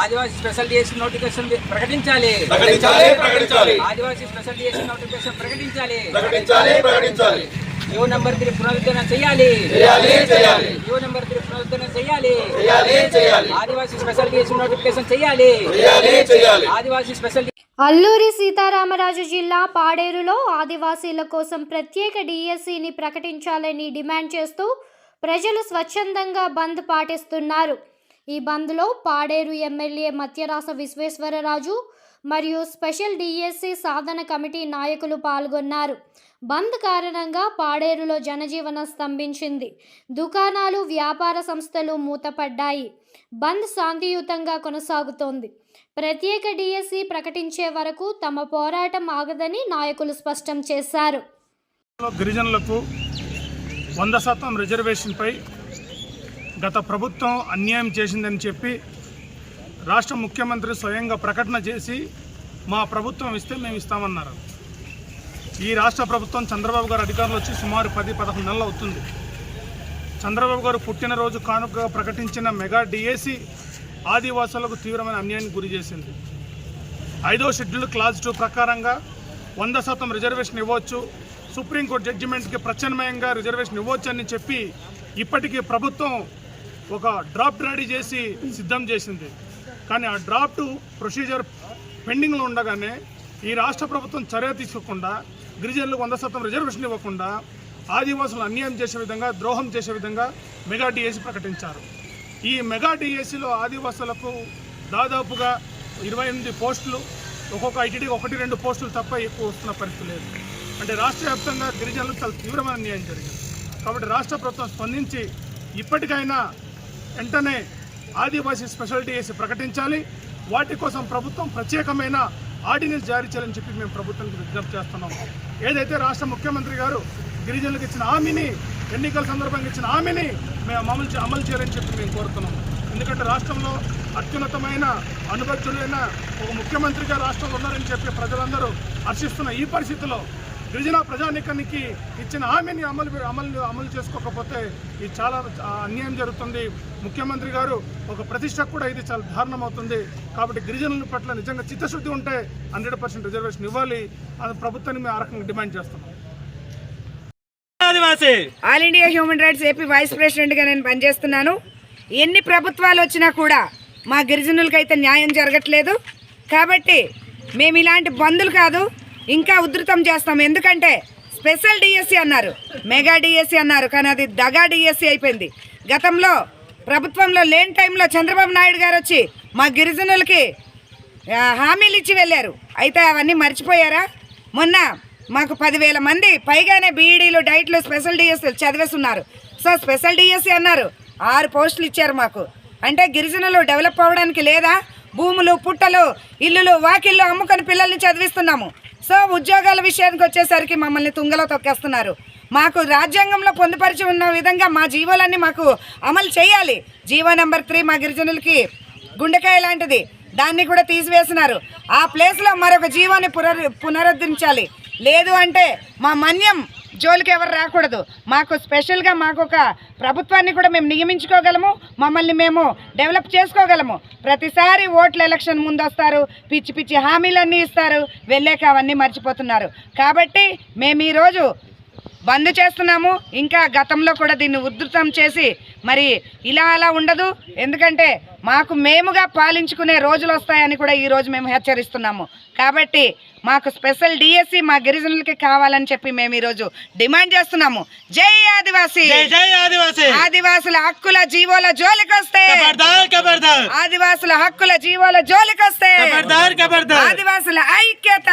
ఆదివాసీ special DSC notification ప్రకటించాలి. ప్రకటించాలి ప్రకటించాలి. ఆదివాసీ స్పెషల్ డిఎస్సీ నోటిఫికేషన్ ప్రకటించాలి. ప్రకటించాలి ప్రకటించాలి. యువ నెంబర్ త్రీ పునరుద్ధరణ చేయాలి చేయాలి చేయాలి యువ నెంబర్ త్రీ పునరుద్ధరణ చేయాలి చేయాలి చేయాలి ఆదివాసీ స్పెషల్ డిఎస్సీ నోటిఫికేషన్ చేయాలి చేయాలి చేయాలి ఆదివాసీ స్పెషల్ అల్లూరి సీతారామరాజు జిల్లా పాడేరులో ఆదివాసీల కోసం ప్రత్యేక డిఎస్సిని ప్రకటించాలని డిమాండ్ చేస్తూ ప్రజలు స్వచ్ఛందంగా బంద్ పాటిస్తున్నారు. ఈ బంద్లో పాడేరు ఎమ్మెల్యే మత్యరాస విశ్వేశ్వరరాజు మరియు స్పెషల్ డిఎస్సి సాధన కమిటీ నాయకులు పాల్గొన్నారు. బంద్ కారణంగా పాడేరులో జనజీవనం స్తంభించింది. దుకాణాలు వ్యాపార సంస్థలు మూతపడ్డాయి. బంద్ శాంతియుతంగా కొనసాగుతోంది. ప్రత్యేక డిఎస్సి ప్రకటించే వరకు తమ పోరాటం ఆగదని నాయకులు స్పష్టం చేశారు. గిరిజనులకు వంద శాతం రిజర్వేషన్పై గత ప్రభుత్వం అన్యాయం చేసిందని చెప్పి రాష్ట్ర ముఖ్యమంత్రి స్వయంగా ప్రకటన చేసి మా ప్రభుత్వం ఇస్తే మేము ఇస్తామన్నారు. ఈ రాష్ట్ర ప్రభుత్వం చంద్రబాబు గారు అధికారులు వచ్చి సుమారు పది పదకొండు నెలలు అవుతుంది. చంద్రబాబు గారు పుట్టినరోజు కానుకగా ప్రకటించిన మెగా డిఏసి ఆదివాసులకు తీవ్రమైన అన్యాయానికి గురి చేసింది. ఐదో షెడ్యూల్ క్లాజ్ టూ ప్రకారంగా వంద శాతం రిజర్వేషన్ ఇవ్వచ్చు సుప్రీంకోర్టు జడ్జిమెంట్కి ప్రత్యామ్నాయంగా రిజర్వేషన్ ఇవ్వచ్చు అని చెప్పి ఇప్పటికీ ప్రభుత్వం ఒక డ్రాఫ్ట్ రెడీ చేసి సిద్ధం చేసింది. కానీ ఆ డ్రాఫ్ట్ ప్రొసీజర్ పెండింగ్లో ఉండగానే ఈ రాష్ట్ర ప్రభుత్వం చర్య తీసుకోకుండా గిరిజనులకు వంద శాతం రిజర్వేషన్ ఇవ్వకుండా ఆదివాసులు అన్యాయం చేసే విధంగా ద్రోహం చేసే విధంగా మెగా డిఎస్సి ప్రకటించారు. ఈ మెగా డిఎస్సిలో ఆదివాసులకు దాదాపుగా ఇరవై ఎనిమిది పోస్టులు ఒక్కొక్క ఐటీడీకి ఒకటి రెండు పోస్టులు తప్ప ఎక్కువ వస్తున్న పరిస్థితి లేదు. అంటే రాష్ట్ర వ్యాప్తంగా గిరిజనులకు చాలా తీవ్రమైన అన్యాయం జరిగింది. కాబట్టి రాష్ట్ర ప్రభుత్వం స్పందించి ఇప్పటికైనా వెంటనే ఆదివాసీ స్పెషాలిటీ వేసి ప్రకటించాలి. వాటి కోసం ప్రభుత్వం ప్రత్యేకమైన ఆర్డినెన్స్ జారీ చేయాలని చెప్పి మేము ప్రభుత్వానికి విజ్ఞప్తి చేస్తున్నాం. ఏదైతే రాష్ట్ర ముఖ్యమంత్రి గారు గిరిజనులకు ఇచ్చిన హామీని ఎన్నికల సందర్భంగా ఇచ్చిన హామీని మేము అమలు అమలు చేయాలని చెప్పి మేము కోరుతున్నాం. ఎందుకంటే రాష్ట్రంలో అత్యున్నతమైన అనుభక్తులైన ఒక ముఖ్యమంత్రిగా రాష్ట్రంలో ఉన్నారని చెప్పి ప్రజలందరూ హర్షిస్తున్న ఈ పరిస్థితిలో గిరిజన ప్రజానీకానికి ఇచ్చిన హామీని అమలు అమలు అమలు చేసుకోకపోతే ఇది చాలా అన్యాయం జరుగుతుంది. ముఖ్యమంత్రి గారు ఒక ప్రతిష్టకు కూడా ఇది చాలా దారుణం అవుతుంది కాబట్టి గిరిజనుల పట్ల నిజంగా చిత్తశుద్ధి ఉంటే హండ్రెడ్ పర్సెంట్ రిజర్వేషన్ ఇవ్వాలి. అది ప్రభుత్వాన్ని మేము ఆ రకంగా డిమాండ్ చేస్తున్నాం ఆదివాసీ! All India human rights AP vice ప్రెసిడెంట్గా నేను పనిచేస్తున్నాను. ఎన్ని ప్రభుత్వాలు వచ్చినా కూడా మా గిరిజనులకైతే న్యాయం జరగట్లేదు. కాబట్టి మేము ఇలాంటి బందులు కాదు. ఇంకా ఉధృతం చేస్తాం. ఎందుకంటే స్పెషల్ డిఎస్సి అన్నారు. మెగా డిఎస్సి అన్నారు. కానీ అది దగా డిఎస్సి అయిపోయింది. గతంలో ప్రభుత్వంలో లేని టైంలో చంద్రబాబు నాయుడు గారు వచ్చి మా గిరిజనులకి హామీలు ఇచ్చి వెళ్ళారు. అయితే అవన్నీ మర్చిపోయారా? మొన్న మాకు పదివేల మంది పైగానే బీఈడీలు డైట్లు స్పెషల్ డిఎస్సీ చదివేస్తున్నారు. సో స్పెషల్ డిఎస్సీ అన్నారు. ఆరు పోస్టులు ఇచ్చారు మాకు. అంటే గిరిజనులు డెవలప్ అవ్వడానికి లేదా? భూములు పుట్టలు ఇల్లులు వాకిళ్ళు అమ్ముకొని పిల్లల్ని చదివిస్తున్నాము. సో ఉద్యోగాల విషయానికి వచ్చేసరికి మమ్మల్ని తుంగలో తొక్కేస్తున్నారు. మాకు రాజ్యాంగంలో పొందుపరిచి ఉన్న విధంగా మా జీవోలన్నీ మాకు అమలు చేయాలి. జీవో నెంబర్ త్రీ మా గిరిజనులకి గుండెకాయ లాంటిది. దాన్ని కూడా తీసివేసినారు ఆ ప్లేస్లో మరొక జీవాన్ని పునరు పునరుద్ధరించాలి. లేదు అంటే మా మన్యం జోలికి ఎవరు రాకూడదు. మాకు స్పెషల్గా మాకు ఒక ప్రభుత్వాన్ని కూడా మేము నియమించుకోగలము. మమ్మల్ని మేము డెవలప్ చేసుకోగలము. ప్రతిసారి ఓట్ల ఎలక్షన్ ముందు వస్తారు పిచ్చి పిచ్చి హామీలన్నీ ఇస్తారు. వెళ్ళాక అవన్నీ మర్చిపోతున్నారు. కాబట్టి మేము ఈరోజు బంద్ చేస్తున్నాము. ఇంకా గతంలో కూడా దీన్ని ఉధృతం చేసి మరి ఇలా అలా ఉండదు. ఎందుకంటే మాకు మేముగా పాలించుకునే రోజులు వస్తాయని కూడా ఈ రోజు మేము హెచ్చరిస్తున్నాము. కాబట్టి మాకు స్పెషల్ డిఎస్సి మా గిరిజనులకి కావాలని చెప్పి మేము ఈరోజు డిమాండ్ చేస్తున్నాము. జై ఆదివాసి! ఆదివాసుల హక్కుల జీవోల జోలికొస్తే! ఆదివాసుల హక్కుల జీవోల జోలికొస్తే! ఆదివాసుల ఐక్యత!